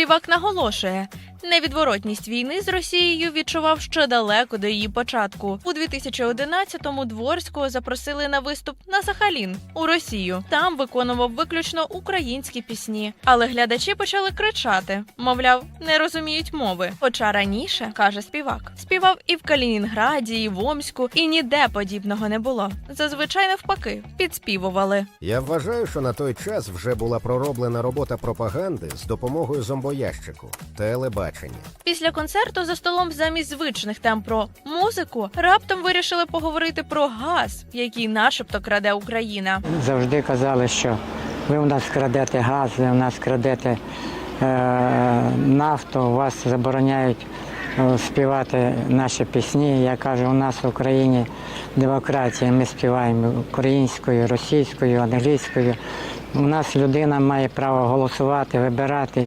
Співак наголошує, невідворотність війни з Росією відчував ще далеко до її початку. У 2011-му Дворського запросили на виступ на Сахалін у Росію. Там виконував виключно українські пісні. Але глядачі почали кричати: мовляв, не розуміють мови. Хоча раніше каже співак, співав і в Калінінграді, і в Омську, і ніде подібного не було. Зазвичай навпаки, підспівували. Я вважаю, що на той час вже була пророблена робота пропаганди з допомогою зомбоящику, телебачення. Після концерту за столом замість звичних тем про музику раптом вирішили поговорити про газ, який начебто краде Україна. Завжди казали, що ви у нас крадете газ, ви у нас крадете е, нафту, у вас забороняють е, співати наші пісні. Я кажу, у нас в Україні демократія, ми співаємо українською, російською, англійською. У нас людина має право голосувати, вибирати.